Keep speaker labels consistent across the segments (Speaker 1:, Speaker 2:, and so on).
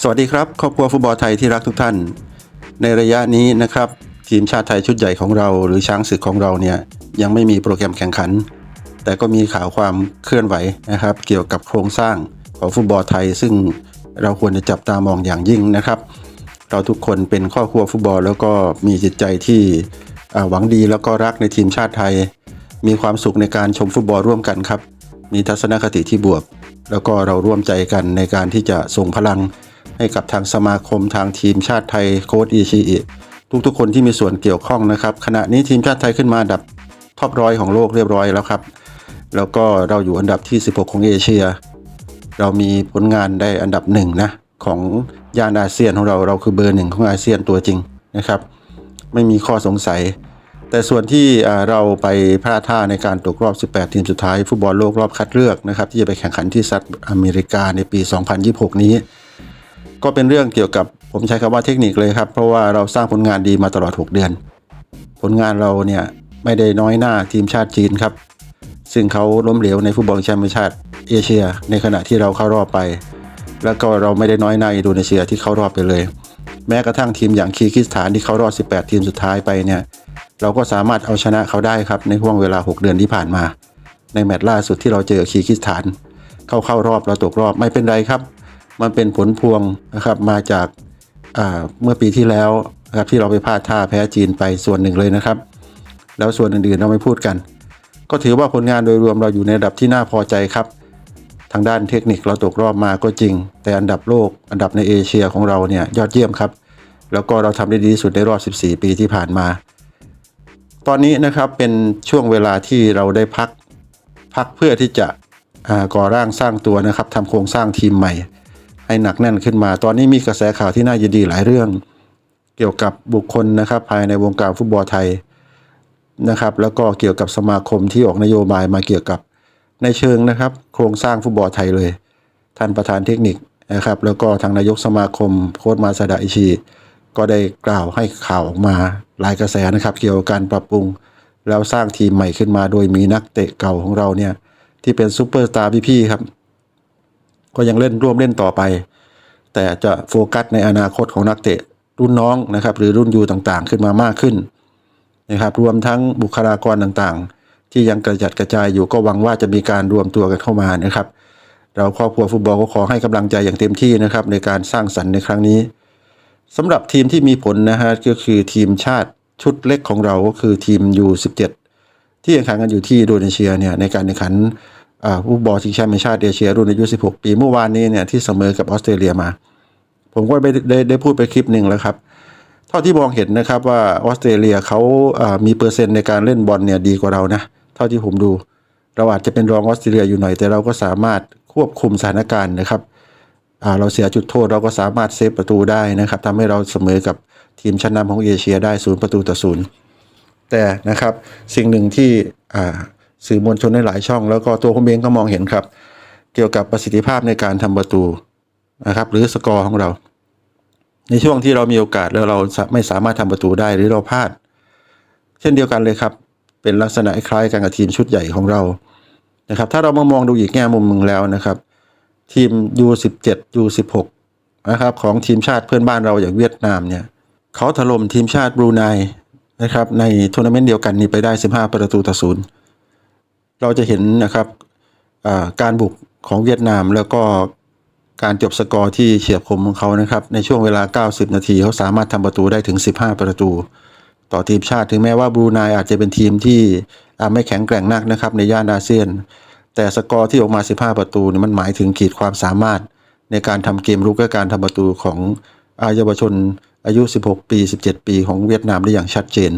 Speaker 1: สวัสดีครับครอบครัวฟุตบอลไทยที่รักทุกท่าน ในระยะนี้นะครับ ทีมชาติไทยชุดใหญ่ของเรา หรือช้างศึกของเราเนี่ยยังไม่มีโปรแกรมแข่งขัน แต่ก็มีข่าวความเคลื่อนไหวนะครับ เกี่ยวกับโครงสร้างของฟุตบอลไทย ซึ่งเราควรจะจับตามองอย่างยิ่งนะครับ เราทุกคนเป็นครอบครัวฟุตบอล แล้วก็มีจิตใจที่หวังดีแล้วก็รักในทีมชาติไทย มีความสุขในการชมฟุตบอลร่วมกันครับ มีทัศนคติที่บวก แล้วก็เราร่วมใจกันในการที่จะส่งพลังให้กับทางสมาคมทางทีมชาติไทยโค้ดอีชีทุกๆ คนที่มีส่วนเกี่ยวข้องนะครับ ขณะนี้ทีมชาติไทยขึ้นมาดับท็อปร้อยของโลกเรียบร้อยแล้วครับ แล้วก็เราอยู่อันดับที่ 16 ของเอเชีย เรามีผลงานได้อันดับหนึ่งนะของย่านอาเซียนของเราเราคือเบอร์หนึ่งของอาเซียนตัวจริงนะครับ ไม่มีข้อสงสัย แต่ส่วนที่เราไปพลาดท่าในการตกรอบ 18 ทีมสุดท้าย ฟุตบอลโลกรอบคัดเลือกนะครับที่จะไปแข่งขันที่สหรัฐอเมริกาในปี 2026 นี้ ก็เป็นเรื่องเกี่ยวกับผมใช้คำว่าเทคนิคเลยครับ เพราะว่าเราสร้างผลงานดีมาตลอด 6 เดือน ผลงานเราเนี่ยไม่ได้น้อยหน้าทีมชาติจีนครับ ซึ่งเขาล้มเหลวในฟุตบอลแชมเป์ชาติเอเชีย ในขณะที่เราเข้ารอบไป แล้วก็เราไม่ได้น้อยหน้าอินโดนีเซียที่เข้ารอบไปเลย แม้กระทั่งทีมอย่างคีร์กิสถานที่เข้ารอบ 18 ทีมสุดท้ายไปเนี่ย เราก็สามารถเอาชนะเขาได้ครับในห่วงเวลา 6 เดือนที่ผ่านมา ในแมตช์ล่าสุดที่เราเจอคีร์กิสถาน เข้าเข้ารอบเราตกรอบไม่เป็นไรครับ มันเป็นผลพวงนะครับมาจากเมื่อปีที่แล้วนะครับที่เราไปพลาดท่าแพ้จีนไปส่วนหนึ่งเลยนะครับ แล้วส่วนอื่นๆเราไม่พูดกัน ก็ถือว่าผลงานโดยรวมเราอยู่ในระดับที่น่าพอใจครับ ทางด้านเทคนิคเราตกรอบมาก็จริง แต่อันดับโลก อันดับในเอเชียของเราเนี่ยยอดเยี่ยมครับ แล้วก็เราทำได้ดีที่สุดในรอบ 14 ปีที่ผ่านมา ตอนนี้นะครับเป็นช่วงเวลาที่เราได้พักพักเพื่อที่จะก่อร่างสร้างตัวนะครับทำโครงสร้างทีมใหม่ ให้หนักแน่นขึ้นมา ตอนนี้มีกระแสข่าวที่น่ายินดีหลายเรื่อง เกี่ยวกับบุคคลนะครับภายในวงการฟุตบอลไทยนะครับแล้วก็เกี่ยวกับสมาคมที่ออกนโยบายมาเกี่ยวกับในเชิงนะครับ โครงสร้างฟุตบอลไทยเลย ท่านประธานเทคนิคนะครับแล้วก็ทางนายกสมาคมโค้ชมาซาดะอิชิ ก็ได้กล่าวให้ข่าวออกมาหลายกระแสนะครับ เกี่ยวกับการปรับปรุง แล้วสร้างทีมใหม่ขึ้นมาโดยมีนักเตะเก่าของเราเนี่ยที่เป็นซูเปอร์สตาร์พี่ๆครับ ก็ยังเล่นร่วมเล่นต่อไป แต่จะโฟกัสในอนาคตของนักเตะรุ่นน้องนะครับ หรือรุ่นยูต่างๆ ขึ้นมามากขึ้นนะครับรวมทั้งบุคลากรต่างๆ ที่ยังกระจัดกระจายอยู่ก็หวังว่าจะมีการรวมตัวกันเข้ามานะครับ เราครอบครัวฟุตบอลก็ขอให้กำลังใจอย่างเต็มที่นะครับในการสร้างสรรค์ในครั้งนี้ สำหรับทีมที่มีผลนะฮะก็คือทีมชาติชุดเล็กของเราก็คือทีม U17 ที่แข่งขันกันอยู่ที่อินโดนีเซียเนี่ยในการแข่งขันอ่าฟุตบอลชิงแชมป์ชาติเอเชีย รุ่นอายุ 16 ปีเมื่อวานนี้เนี่ยที่เสมอกับออสเตรเลียมา ผมก็ได้ได้ได้พูดไปคลิปหนึ่งแล้วครับ เท่าที่มองเห็นนะครับว่าออสเตรเลียเขามีเปอร์เซ็นต์ในการเล่นบอลเนี่ยดีกว่าเรานะเท่าที่ผมดู เราอาจจะเป็นรองออสเตรเลียอยู่หน่อยแต่เราก็สามารถควบคุมสถานการณ์นะครับ เราเสียจุดโทษเราก็สามารถเซฟประตูได้นะครับทำให้เราเสมอกับทีมชั้นนำของเอเชียได้ศูนย์ประตูต่อศูนย์แต่นะครับสิ่งหนึ่งที่สื่อมวลชนในหลายช่อง แล้วก็ตัวผมเองก็มองเห็นครับ เกี่ยวกับประสิทธิภาพในการทำประตูนะครับ หรือสกอร์ของเรา ในช่วงที่เรามีโอกาสแล้วเราไม่สามารถทำประตูได้หรือเราพลาด เช่นเดียวกันเลยครับ เป็นลักษณะคล้ายกันกับทีมชุดใหญ่ของเรานะครับ ถ้าเรามามองดูอีกแง่มุมหนึ่งแล้วนะครับ ทีม U17 U16 นะครับของทีมชาติเพื่อนบ้านเราอย่างเวียดนามเนี่ยเขาถล่มทีมชาติบรูไนนะครับในทัวร์นาเมนต์เดียวกันนี้ไปได้ 15 ประตูต่อศูนย์เราจะเห็นนะครับการบุกของเวียดนามแล้วก็การจบสกอร์ที่เฉียบคมของเขานะครับ ในช่วงเวลา 90 นาทีเขาสามารถทำประตูได้ถึง 15 ประตู ต่อทีมชาติถึงแม้ว่าบรูไนอาจจะเป็นทีมที่ไม่แข็งแกร่งนักนะครับในย่านอาเซียน แต่สกอร์ที่ออกมา 15 ประตูนี่มันหมายถึงขีดความสามารถในการทำเกมรุกและการทำประตูของอาเยาวชนอายุ 16 ปี 17 ปีของเวียดนามได้อย่างชัดเจน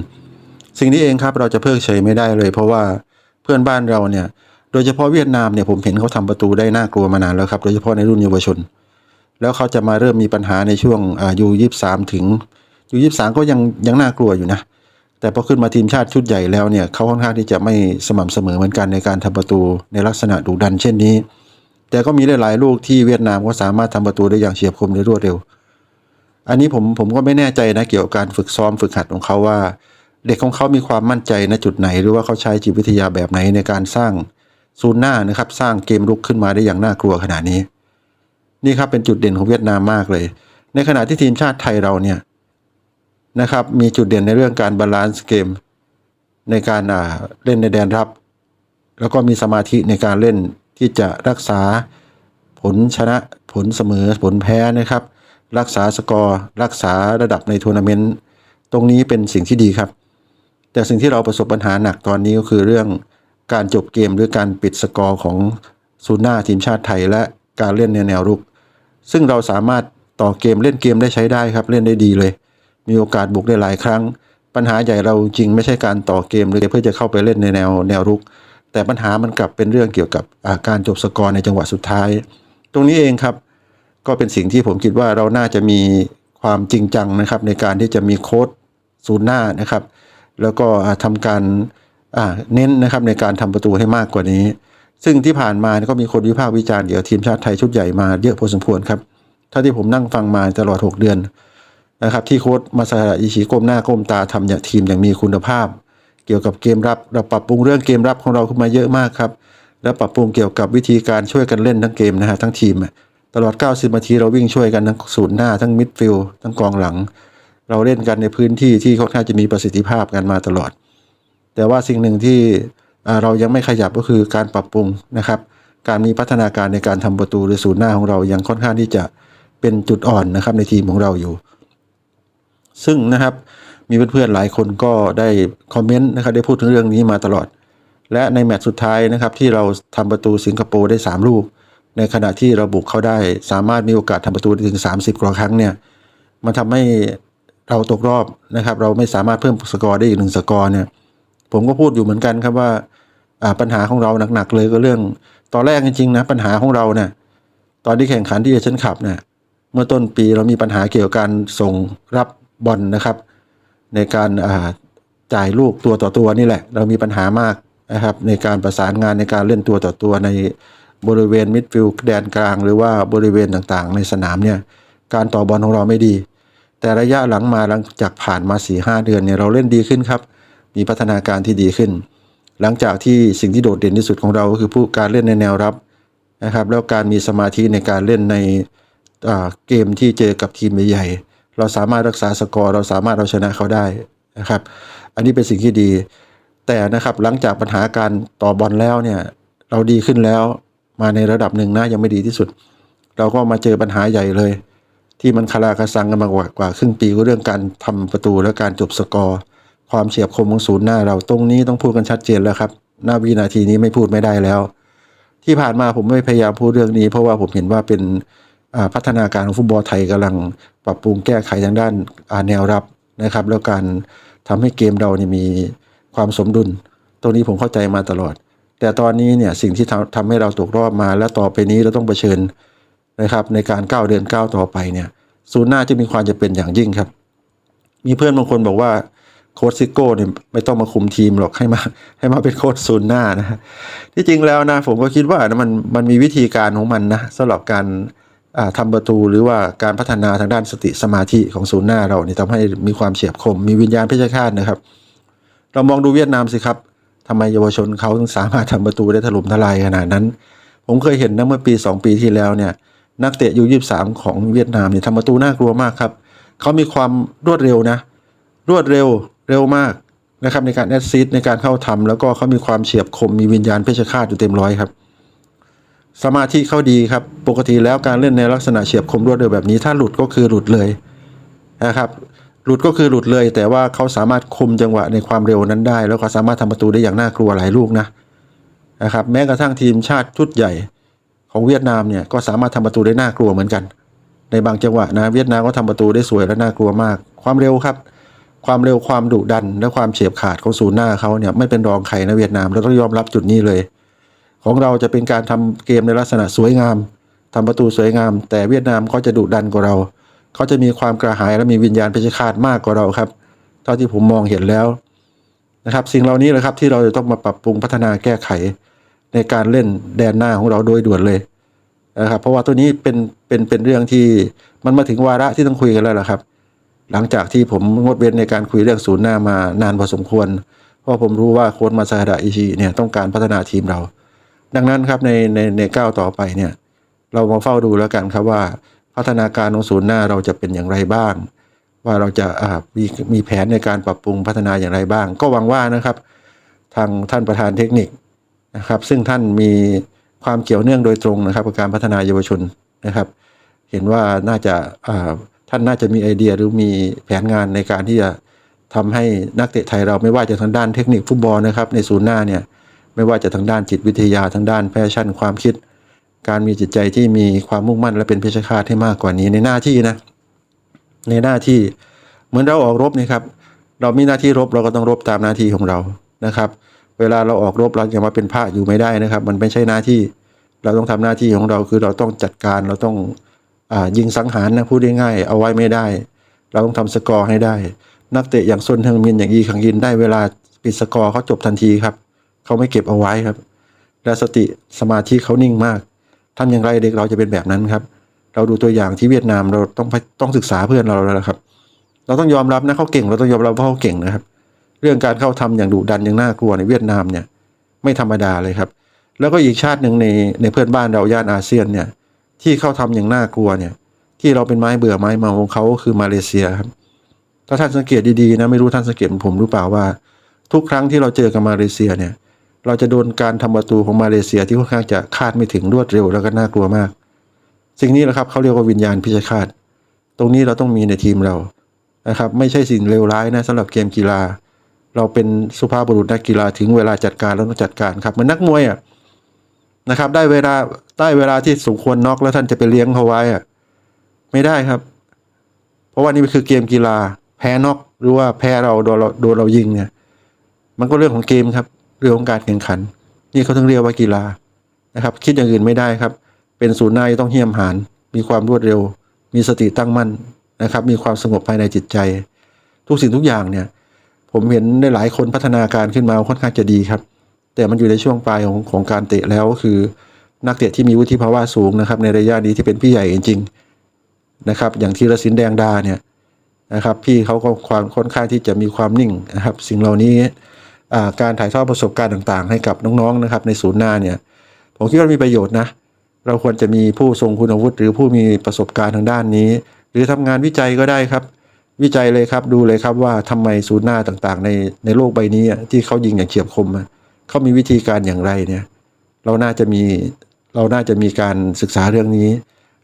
Speaker 1: สิ่งนี้เองครับเราจะเพิกเฉยไม่ได้เลย เพราะว่าเพื่อนบ้านเราเนี่ยโดยเฉพาะเวียดนามเนี่ยผมเห็นเขาทำประตูได้น่ากลัวมานานแล้วครับ โดยเฉพาะในรุ่นเยาวชน แล้วเขาจะมาเริ่มมีปัญหาในช่วงอายุ 23 ถึงอายุ 23 ก็ยังยังน่ากลัวอยู่นะ แต่พอขึ้นมาทีมชาติชุดใหญ่แล้วเนี่ยเขาค่อนข้างที่จะไม่สม่ำเสมอเหมือนกันในการทำประตูในลักษณะดุดันเช่นนี้ แต่ก็มีหลายๆลูกที่เวียดนามก็สามารถทำประตูได้อย่างเฉียบคมและรวดเร็ว อันนี้ผมผมก็ไม่แน่ใจนะเกี่ยวกับการฝึกซ้อมฝึกหัดของเขาว่า เด็กของเขามีความมั่นใจในจุดไหน หรือว่าเขาใช้จิตวิทยาแบบไหนในการสร้างศูนย์หน้านะครับสร้างเกมรุกขึ้นมาได้อย่างน่ากลัวขนาดนี้ นี่ครับเป็นจุดเด่นของเวียดนามมากเลย ในขณะที่ทีมชาติไทยเราเนี่ย นะครับ มีจุดเด่นในเรื่องการบาลานซ์เกม ในการเล่นในแดนรับ แล้วก็มีสมาธิในการเล่นที่จะรักษาผลชนะผลเสมอผลแพ้นะครับ รักษาสกอร์รักษาระดับในทัวร์นาเมนต์ตรงนี้เป็นสิ่งที่ดีครับ แต่สิ่งที่เราประสบปัญหาหนักตอนนี้ก็คือเรื่องการจบเกมหรือการปิดสกอร์ของซูน่าทีมชาติไทย และการเล่นในแนวรุก ซึ่งเราสามารถต่อเกมเล่นเกมได้ใช้ได้ครับเล่นได้ดีเลย มีโอกาสบุกได้หลายครั้ง ปัญหาใหญ่เราจริงไม่ใช่การต่อเกมหรือเพื่อจะเข้าไปเล่นในแนวแนวรุก แต่ปัญหามันกลับเป็นเรื่องเกี่ยวกับอาการจบสกอร์ในจังหวะสุดท้าย ตรงนี้เองครับ ก็เป็นสิ่งที่ผมคิดว่าเราน่าจะมีความจริงจังนะครับ ในการที่จะมีโค้ดศูนย์หน้านะครับ แล้วก็อ่าทำการเน้นนะครับในการทำประตูให้มากกว่านี้ ซึ่งที่ผ่านมาก็มีคนวิพากษ์วิจารณ์เกี่ยวกับทีมชาติไทยชุดใหญ่มาเยอะพอสมควรครับเท่าที่ผมนั่งฟังมาตลอด 6 เดือน นะครับที่โค้ดมาซาอิชิก้มหน้าก้มตาทำอย่างทีมอย่างมีคุณภาพ เกี่ยวกับเกมรับเราปรับปรุงเรื่องเกมรับของเราขึ้นมาเยอะมากครับแล้วปรับปรุงเกี่ยวกับวิธีการช่วยกันเล่นทั้งเกมนะฮะทั้งทีม ตลอด 90 นาทีเราวิ่งช่วยกันทั้งศูนย์หน้าทั้งมิดฟิลด์ทั้งกองหลัง เราเล่นกันในพื้นที่ที่ค่อนข้างจะมีประสิทธิภาพกันมาตลอด แต่ว่าสิ่งหนึ่งที่เรายังไม่ขยับก็คือการปรับปรุงนะครับ การมีพัฒนาการในการทำประตูหรือศูนย์หน้าของเรายังค่อนข้างที่จะเป็นจุดอ่อนนะครับในทีมของเราอยู่ ซึ่งนะครับมีเพื่อนๆหลายคนก็ได้คอมเมนต์นะครับได้พูดถึงเรื่องนี้มาตลอด และในแมตช์สุดท้ายนะครับที่เราทำประตูสิงคโปร์ได้ 3 ลูก ในขณะที่เราบุกเขาได้สามารถมีโอกาสทำประตูได้ถึง 30 กว่าครั้งเนี่ยมันทำให้เราตกรอบนะครับ เราไม่สามารถเพิ่มสกอร์ได้อีกหนึ่งสกอร์เนี่ยผมก็พูดอยู่เหมือนกันครับว่าอ่าปัญหาของเราหนักๆเลยก็เรื่อง ตอนแรกจริงๆนะปัญหาของเราเนี่ยตอนที่แข่งขันที่เอเชียนคัพเนี่ยเมื่อต้นปีเรามีปัญหาเกี่ยวกับการส่งรับ บอลนะครับ ในการจ่ายลูกตัวต่อตัวนี่แหละ เรามีปัญหามากนะครับ ในการประสานงานในการเล่นตัวต่อตัวในบริเวณมิดฟิลด์แดนกลาง หรือว่าบริเวณต่างๆ ในสนามเนี่ยการต่อบอลของเราไม่ดี แต่ระยะหลังมาหลังจากผ่านมา4ีหเดือนเนี่ยเราเล่นดีขึ้นครับ มีพัฒนาการที่ดีขึ้น หลังจากที่สิ่งที่โดดเด่นที่สุดของเราก็คือผู้การเล่นในแนวรับนะครับ แล้วการมีสมาธิในการเล่นในเกมที่เจอกับทีมใหญ่ๆ เราสามารถรักษาสกอร์เราสามารถเอาชนะเขาได้นะครับ อันนี้เป็นสิ่งที่ดี แต่นะครับหลังจากปัญหาการต่อบอลแล้วเนี่ยเราดีขึ้นแล้วมาในระดับหนึ่งนะยังไม่ดีที่สุด เราก็มาเจอปัญหาใหญ่เลย ที่มันคาราคาซังกันมากว่ากว่าครึ่งปีก็เรื่องการทำประตูและการจบสกอร์ ความเฉียบคมของศูนย์หน้า เราตรงนี้ต้องพูดกันชัดเจนแล้วครับหน้าวินาทีนี้ไม่พูดไม่ได้แล้ว ที่ผ่านมาผมไม่พยายามพูดเรื่องนี้ เพราะว่าผมเห็นว่าเป็น พัฒนาการของฟุตบอลไทยกำลังปรับปรุงแก้ไขทางด้านาแนวรับนะครับ แล้วการทำให้เกมเราเนี่ยมีความสมดุล ตรงนี้ผมเข้าใจมาตลอด แต่ตอนนี้เนี่ยสิ่งที่ทำทำให้เราตกรอบมา และต่อไปนี้เราต้องเผชิญนะครับในการก้าวเดินก้าวต่อไปเนี่ยศูนย์หน้าจะมีความจะเป็นอย่างยิ่งครับ มีเพื่อนบางคนบอกว่าโค้ชซิโก้เนี่ยไม่ต้องมาคุมทีมหรอกให้มาให้มาเป็นโค้ชศูนย์หน้านะฮะที่จริงแล้วนะผมก็คิดว่านะมันมันมีวิธีการของมันนะสำหรับการ อ่าทำประตูหรือว่าการพัฒนาทางด้านสติสมาธิของศูนย์หน้าเราเนี่ยทำให้มีความเฉียบคม มีวิญญาณเพชฌฆาตนะครับ เรามองดูเวียดนามสิครับทำไมเยาวชนเขาถึงสามารถทำประตูได้ถล่มทลายขนาดนั้น ผมเคยเห็นนะเมื่อปี 2 ปีที่แล้วเนี่ยนักเตะยูยี่สามของเวียดนามเนี่ยทำประตูน่ากลัวมากครับเขามีความรวดเร็วนะ รวดเร็วเร็วมากนะครับในการแอดซิสในการเข้าทำแล้วก็เขามีความเฉียบคมมีวิญญาณเพชฌฆาตอยู่เต็มร้อยครับ สมาธิเขาดีครับ ปกติแล้วการเล่นในลักษณะเฉียบคมรวดเร็วแบบนี้ ถ้าหลุดก็คือหลุดเลยนะครับ หลุดก็คือหลุดเลย แต่ว่าเขาสามารถคุมจังหวะในความเร็วนั้นได้ แล้วก็สามารถทำประตูได้อย่างน่ากลัวหลายลูกนะนะครับ แม้กระทั่งทีมชาติชุดใหญ่ของเวียดนามเนี่ยก็สามารถทำประตูได้น่ากลัวเหมือนกัน ในบางจังหวะนะเวียดนามก็ทำประตูได้สวยและน่ากลัวมาก ความเร็วครับ ความเร็วความดุดันและความเฉียบขาดของศูนย์หน้าเขาเนี่ยไม่เป็นรองใครนะเวียดนามเราต้องยอมรับจุดนี้เลย ของเราจะเป็นการทำเกมในลักษณะสวยงามทำประตูสวยงาม แต่เวียดนามเขาจะดุดันกว่าเรา เขาจะมีความกระหายและมีวิญญาณเพชฌฆาตมากกว่าเราครับ เท่าที่ผมมองเห็นแล้วนะครับ สิ่งเหล่านี้แหละครับที่เราจะต้องมาปรับปรุงพัฒนาแก้ไข ในการเล่นแดนหน้าของเราโดยด่วนเลยนะครับเพราะว่าตัวนี้เป็นเป็นเป็นเรื่องที่มันมาถึงวาระที่ต้องคุยกันแล้วล่ะครับ หลังจากที่ผมงดเว้นในการคุยเรื่องศูนย์หน้ามานานพอสมควร เพราะผมรู้ว่าโค้ชมาซาดะอิชิเนี่ยต้องการพัฒนาทีมเรา ดังนั้นครับในในในก้าวต่อไปเนี่ยเรามาเฝ้าดูแล้วกันครับว่า พัฒนาการของศูนย์หน้าเราจะเป็นอย่างไรบ้าง ว่าเราจะมีมีแผนในการปรับปรุงพัฒนาอย่างไรบ้าง ก็หวังว่านะครับ ทางท่านประธานเทคนิคนะครับ ซึ่งท่านมีความเกี่ยวเนื่องโดยตรงนะครับกับการพัฒนาเยาวชนนะครับ เห็นว่าน่าจะาท่านน่าจะมีไอเดียหรือมีแผนงานในการที่จะทำให้นักเตะไทยเราไม่ว่าจะทางด้านเทคนิคฟุตบอลนะครับในศูนย์หน้าเนี่ย ไม่ว่าจะทางด้านจิตวิทยาทางด้านแพชชั่นความคิด การมีจิตใจที่มีความมุ่งมั่นและเป็นเพชฌฆาตให้มากกว่านี้ในหน้าที่นะ ในหน้าที่เหมือนเราออกรบนี่ครับ เรามีหน้าที่รบเราก็ต้องรบตามหน้าที่ของเรานะครับ เวลาเราออกรบเราจะมาเป็นพระอยู่ไม่ได้นะครับ มันไม่ใช่หน้าที่ เราต้องทำหน้าที่ของเราคือเราต้องจัดการเราต้องอายิงสังหารนะพูดง่ายๆเอาไว้ไม่ได้ เราต้องทำสกอร์ให้ได้ นักเตะอย่างซนเฮงมินอย่างอีขังยินได้เวลาปิดสกอร์เขาจบทันทีครับ เขาไม่เก็บเอาไว้ครับ และสติสมาธิเขานิ่งมากทำอย่างไรเด็กเราจะเป็นแบบนั้นครับ เราดูตัวอย่างที่เวียดนามเราต้องไปต้องศึกษาเพื่อนเราแล้วครับ เราต้องยอมรับนะเขาเก่ง เราต้องยอมรับว่าเขาเก่งนะครับ เรื่องการเข้าทำอย่างดุดันอย่างน่ากลัวในเวียดนามเนี่ย ไม่ธรรมดาเลยครับ แล้วก็อีกชาติหนึ่งในในเพื่อนบ้านเราย่านอาเซียนเนี่ย ที่เข้าทำอย่างน่ากลัวเนี่ย ที่เราเป็นไม้เบื่อไม้เมาของเขาคือมาเลเซียครับ ถ้าท่านสังเกตดีๆนะไม่รู้ท่านสังเกตผมหรือเปล่าว่า ทุกครั้งที่เราเจอกับมาเลเซียเนี่ย เราจะโดนการทำประตูของมาเลเซียที่ค่อนข้างจะคาดไม่ถึงรวดเร็วแล้วก็น่ากลัวมาก สิ่งนี้แหละครับเขาเรียกว่าวิญญาณพิชฆาตตรงนี้เราต้องมีในทีมเรานะครับ ไม่ใช่สิ่งเลวร้ายนะสำหรับเกมกีฬา เราเป็นสุภาพบุรุษนักกีฬาถึงเวลาจัดการแล้วต้องจัดการครับเหมือนนักมวยอะนะครับ ได้เวลาได้เวลาที่สมควรน็อกแล้วท่านจะไปเลี้ยงเขาไว้อะไม่ได้ครับ เพราะว่านี่คือเกมกีฬา แพ้น็อกหรือว่าแพ้เราโดนเราโดนเรายิงเนี่ย มันก็เรื่องของเกมครับ เรื่องของการแข่งขัน นี่เขาถึงเรียกว่ากีฬานะครับ คิดอย่างอื่นไม่ได้ครับ เป็นศูนย์หน้าที่ต้องเหี้ยมหานมีความรวดเร็ว มีสติตั้งมั่นนะครับ มีความสงบภายในจิตใจ ทุกสิ่งทุกอย่างเนี่ย ผมเห็นได้หลายคนพัฒนาการขึ้นมาค่อนข้างจะดีครับ แต่มันอยู่ในช่วงปลายของของการเตะแล้วก็คือ นักเตะที่มีวุฒิภาวะสูงนะครับ ในระยะนี้ที่เป็นพี่ใหญ่จริงๆนะครับ อย่างธีรศิลป์แดงดาเนี่ยนะครับ พี่เขาก็ความค่อนข้างที่จะมีความนิ่งนะครับ สิ่งเหล่านี้ การถ่ายทอดประสบการณ์ต่างๆ ให้กับน้องๆนะครับในศูนย์หน้าเนี่ยผมคิดว่ามีประโยชน์นะเราควรจะมีผู้ทรงคุณวุฒิหรือผู้มีประสบการณ์ทางด้านนี้ หรือทำงานวิจัยก็ได้ครับ วิจัยเลยครับดูเลยครับว่าทำไมศูนย์หน้าต่างๆ ในในโลกใบนี้อะที่เขายิงอย่างเฉียบคมเขามีวิธีการอย่างไรเนี่ยเราน่าจะมีเราน่าจะมีการศึกษาเรื่องนี้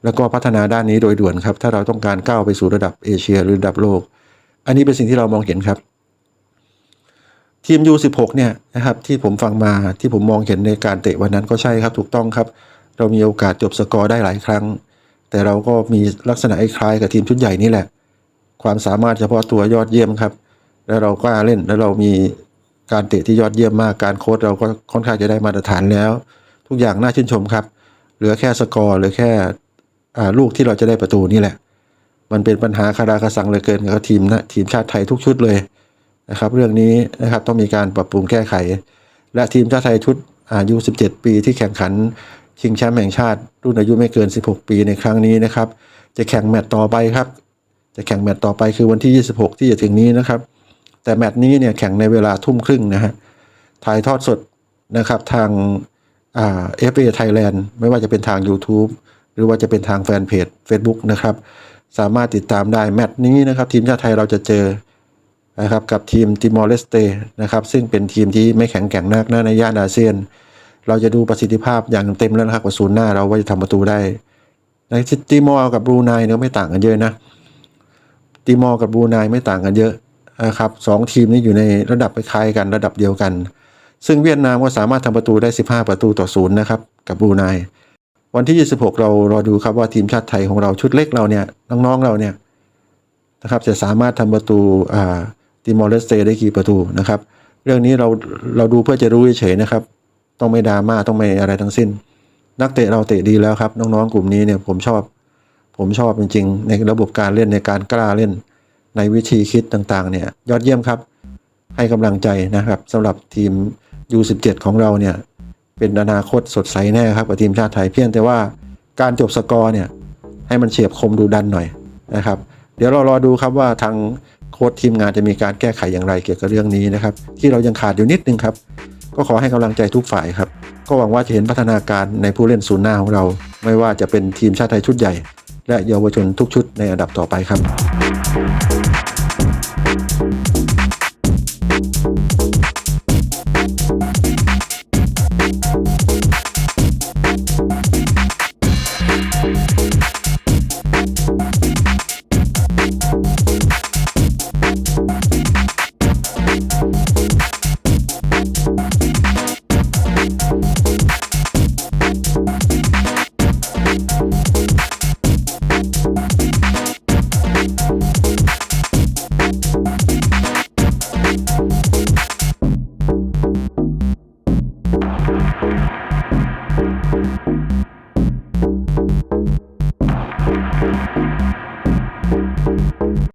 Speaker 1: แล้วก็พัฒนาด้านนี้โดยด่วนครับ ถ้าเราต้องการก้าวไปสู่ระดับเอเชียหรือระดับโลก อันนี้เป็นสิ่งที่เรามองเห็นครับ ทีม U16 เนี่ยนะครับที่ผมฟังมาที่ผมมองเห็นในการเตะวันนั้นก็ใช่ครับถูกต้องครับ เรามีโอกาสจบสกอร์ได้หลายครั้ง แต่เราก็มีลักษณะคล้ายกับทีมชุดใหญ่นี่แหละ ความสามารถเฉพาะตัวยอดเยี่ยมครับ แล้วเรากล้าเล่นแล้วเรามีการเตะที่ยอดเยี่ยมมากการโค้ชเราก็ค่อนข้างจะได้มาตรฐานแล้ว ทุกอย่างน่าชื่นชมครับ เหลือแค่สกอร์เหลือแค่ลูกที่เราจะได้ประตูนี่แหละ มันเป็นปัญหาคาราคาสังเหลือเกินกับทีมนะทีมชาติไทยทุกชุดเลย นะครับ เรื่องนี้นะครับต้องมีการปรับปรุงแก้ไข และทีมชาติไทยชุดอายุ 17 ปีที่แข่งขันชิงแชมป์แห่งชาติ รุ่นอายุไม่เกิน 16 ปีในครั้งนี้นะครับ จะแข่งแมตต์ต่อไปครับ จะแข่งแมตต์ต่อไปคือวันที่ 26 ที่จะถึงนี้นะครับ แต่แมตช์นี้เนี่ยแข่งในเวลาทุ่มครึ่งนะฮะถ่ายทอดสดนะครับทางเอ่า FA Thailand ไม่ว่าจะเป็นทาง YouTube หรือว่าจะเป็นทางแฟนเพจ Facebook นะครับ สามารถติดตามได้แมตช์นี้นะครับ ทีมชาติไทยเราจะเจอ นะครับกับทีมติมอร์เลสเตนะครับซึ่งเป็นทีมที่ไม่แข็งแกร่งนักนะในย่านอาเซียน เราจะดูประสิทธิภาพอย่างเต็มแล้วนะครับกับศูนย์หน้าเราว่าจะทำประตูได้ในติมอร์กับบรูไนเนี่ยก็ไม่ต่างกันเยอะนะติมอร์กับบรูไนไม่ต่างกันเยอะนะครับสองทีมนี้อยู่ในระดับคล้ายกันระดับเดียวกัน ซึ่งเวียดนามก็สามารถทำประตูได้ 15 ประตูต่อศูนย์นะครับกับบรูไนวันที่ 26 เรารอดูครับว่าทีมชาติไทยของเราชุดเล็กเราเนี่ยน้องๆเราเนี่ยนะครับจะสามารถทำประตูอ่า ติมอร์เลสเตได้กี่ประตูนะครับ เรื่องนี้เราเราดูเพื่อจะรู้เฉยๆนะครับ ต้องไม่ดราม่าต้องไม่อะไรทั้งสิ้น นักเตะเราเตะดีแล้วครับน้องๆกลุ่มนี้เนี่ยผมชอบ ผมชอบจริงๆ ในระบบการเล่นในการกล้าเล่น ในวิธีคิดต่างๆ เนี่ย ยอดเยี่ยมครับ ให้กำลังใจนะครับสำหรับทีม U17 ของเราเนี่ยเป็นอนาคตสดใสแน่ครับกับทีมชาติไทยเพียงแต่ว่าการจบสกอร์เนี่ยให้มันเฉียบคมดูดันหน่อยนะครับ เดี๋ยวเรารอดูครับว่าทาง โค้ดทีมงานจะมีการแก้ไขอย่างไรเกี่ยวกับเรื่องนี้นะครับ ที่เรายังขาดอยู่นิดนึงครับ ก็ขอให้กำลังใจทุกฝ่ายครับ ก็หวังว่าจะเห็นพัฒนาการในผู้เล่นศูนย์หน้าของเรา ไม่ว่าจะเป็นทีมชาติไทยชุดใหญ่ และเยาวชนทุกชุดในอันดับต่อไปครับ